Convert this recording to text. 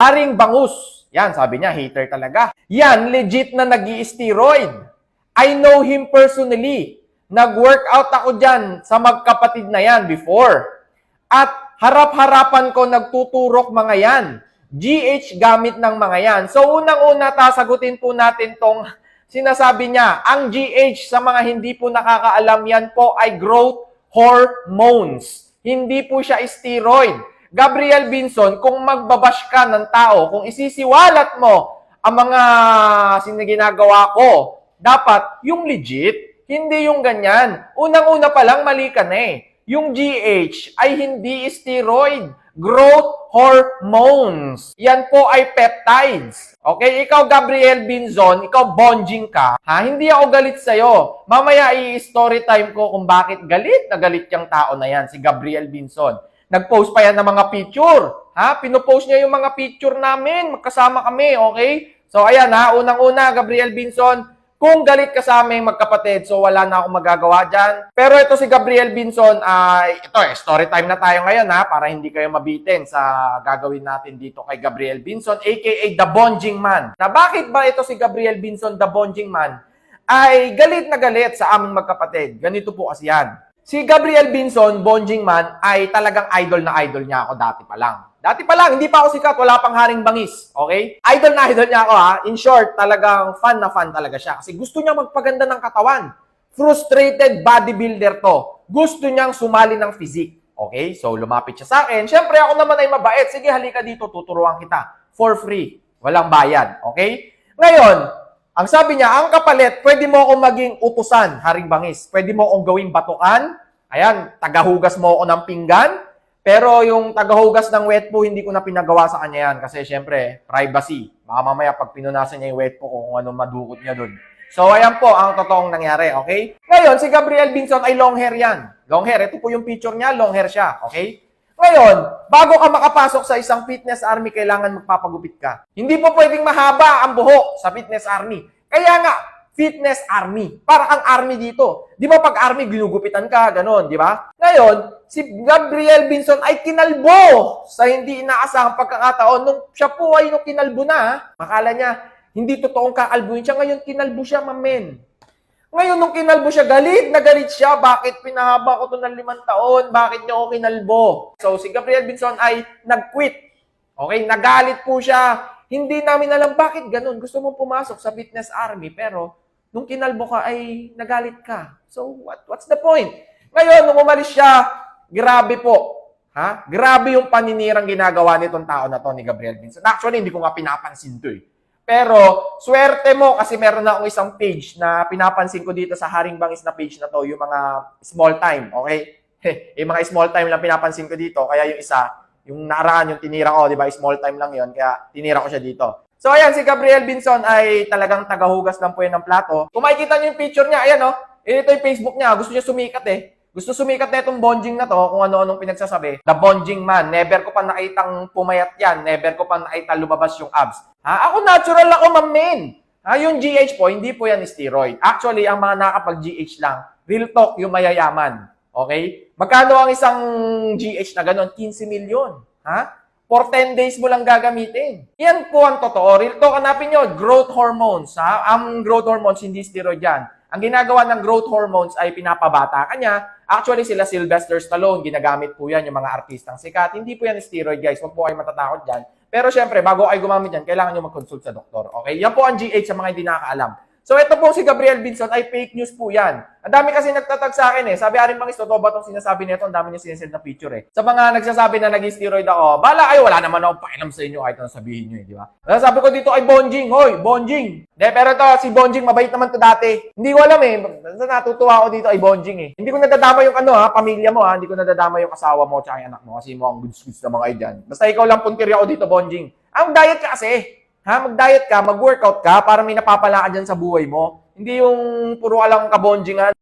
Haring bangus. Yan, sabi niya, hater talaga. Yan, legit na nag steroid I know him personally. Nag-workout ako dyan sa magkapatid na yan before. At harap-harapan ko nagtuturok mga yan. GH gamit ng mga yan. So unang-una tasagutin po natin tong sinasabi niya. Ang GH sa mga hindi po nakakaalam yan po ay growth hormones. Hindi po siya steroid. Gabriel Binson, kung magbabash ka ng tao, kung isisiwalat mo ang mga sinaginagawa ko, dapat yung legit, hindi yung ganyan. Unang-una pa lang, mali ka na eh. Yung GH ay hindi steroid. Growth hormones. Yan po ay peptides. Okay? Ikaw, Gabriel Binzon, ikaw bonjing ka. Ha? Hindi ako galit sa'yo. Mamaya i-story time ko kung bakit galit na galit yung tao na yan, si Gabriel Binzon. Nag-post pa yan ng mga picture. Ha? Pinopost niya yung mga picture namin. Magkasama kami, okay? So, ayan ha. Unang-una, Gabriel Binson, kung galit ka sa aming magkapatid, so wala na akong magagawa dyan. Pero ito si Gabriel Binson, ay ito eh, story time na tayo ngayon ha, para hindi kayo mabitin sa gagawin natin dito kay Gabriel Binson, aka The Bonjing Man. Na bakit ba ito si Gabriel Binson, The Bonjing Man, ay galit na galit sa aming magkapatid. Ganito po kasi yan. Si Gabriel Binson, Bonjing Man, ay talagang idol na idol niya ako dati pa lang. Dati pa lang, hindi pa ako sikat, wala pang haring bangis. Okay? Idol na idol niya ako ha. In short, talagang fan na fan talaga siya. Kasi gusto niya magpaganda ng katawan. Frustrated bodybuilder to. Gusto niyang sumali ng physique. Okay? So, lumapit siya sa akin. Siyempre, ako naman ay mabait. Sige, halika dito, tuturuan kita. For free. Walang bayad. Okay? Ngayon, ang sabi niya, ang kapalit, pwede mo akong maging utusan, haring bangis. Pwede mo akong gawing batukan. Ayan, tagahugas mo ako ng pinggan. Pero yung tagahugas ng wet po, hindi ko na pinagawa sa kanya yan. Kasi syempre, privacy. Baka mamaya pag pinunasan niya yung wet po kung ano madukot niya dun. So, ayan po ang totoong nangyari, okay? Ngayon, si Gabriel Binson ay long hair yan. Long hair. Ito po yung picture niya, long hair siya, okay? Ngayon, bago ka makapasok sa isang fitness army, kailangan magpapagupit ka. Hindi po pwedeng mahaba ang buhok sa fitness army. Kaya nga, fitness army. Para kang army dito. Di ba pag army, ginugupitan ka, ganon, di ba? Ngayon, si Gabriel Binson ay kinalbo sa hindi inaasahang pagkakataon nung siya po ay nung kinalbo na. ha? Akala niya, hindi totoong kakalbuhin siya. Ngayon, kinalbo siya, mamen. Ngayon, nung kinalbo siya, galit na galit siya. Bakit pinahaba ko to ng limang taon? Bakit niyo ako kinalbo? So, si Gabriel Binson ay nag-quit. Okay, nagalit po siya. Hindi namin alam bakit ganun. Gusto mong pumasok sa fitness army, pero nung kinalbo ka ay nagalit ka. So, what what's the point? Ngayon, nung umalis siya, grabe po. Ha? Grabe yung paninirang ginagawa nitong tao na to ni Gabriel Binson. Actually, hindi ko nga pinapansin to eh. Pero, swerte mo kasi meron na akong isang page na pinapansin ko dito sa Haring Bangis na page na to, yung mga small time, okay? yung mga small time lang pinapansin ko dito, kaya yung isa, yung nakaraan, yung tinira ko, di ba, small time lang yon kaya tinira ko siya dito. So, ayan, si Gabriel Binson ay talagang tagahugas lang po yan ng plato. Kung makikita niyo yung picture niya, ayan, oh, ito yung Facebook niya, gusto niya sumikat eh. Gusto sumikat na itong bonjing na to, kung ano-anong pinagsasabi. The bonjing man. Never ko pa nakitang pumayat yan. Never ko pa nakita lumabas yung abs. Ha? Ako natural ako, ma'am men. Ha? Yung GH po, hindi po yan steroid. Actually, ang mga nakapag-GH lang, real talk, yung mayayaman. Okay? Magkano ang isang GH na ganon? 15 milyon. Ha? For 10 days mo lang gagamitin. Yan po ang totoo. Real talk, hanapin nyo, growth hormones. Ha? Ang growth hormones, hindi steroid yan. Ang ginagawa ng growth hormones ay pinapabata ka niya. Actually, sila Sylvester Stallone, ginagamit po yan yung mga artistang sikat. Hindi po yan steroid, guys. Huwag po kayo matatakot dyan. Pero syempre, bago kayo gumamit yan, kailangan nyo mag-consult sa doktor. Okay? Yan po ang GH sa mga hindi nakakaalam. So, ito po si Gabriel Binson ay fake news po yan. Ang dami kasi nagtatag sa akin eh. Sabi arin mga totoo ba itong sinasabi nito? Ang dami niya sinesend na picture eh. Sa mga nagsasabi na nag-steroid ako, bala kayo, wala naman ako pakialam sa inyo kahit ano sabihin nyo eh, di ba? Sabi ko dito ay Bonjing, hoy, Bonjing. De, pero to, si Bonjing, mabait naman to dati. Hindi ko alam eh. Natutuwa ako dito ay Bonjing eh. Hindi ko nadadama yung ano ha, pamilya mo ha. Hindi ko nadadama yung asawa mo yung anak mo kasi mo ang goods-goods na mga idyan. Basta ikaw lang puntirya ako dito, Bonjing. Ang diet ka kasi. Ha, mag-diet ka, mag-workout ka para may napapala ka dyan sa buhay mo. Hindi yung puro ka lang kabonjingan.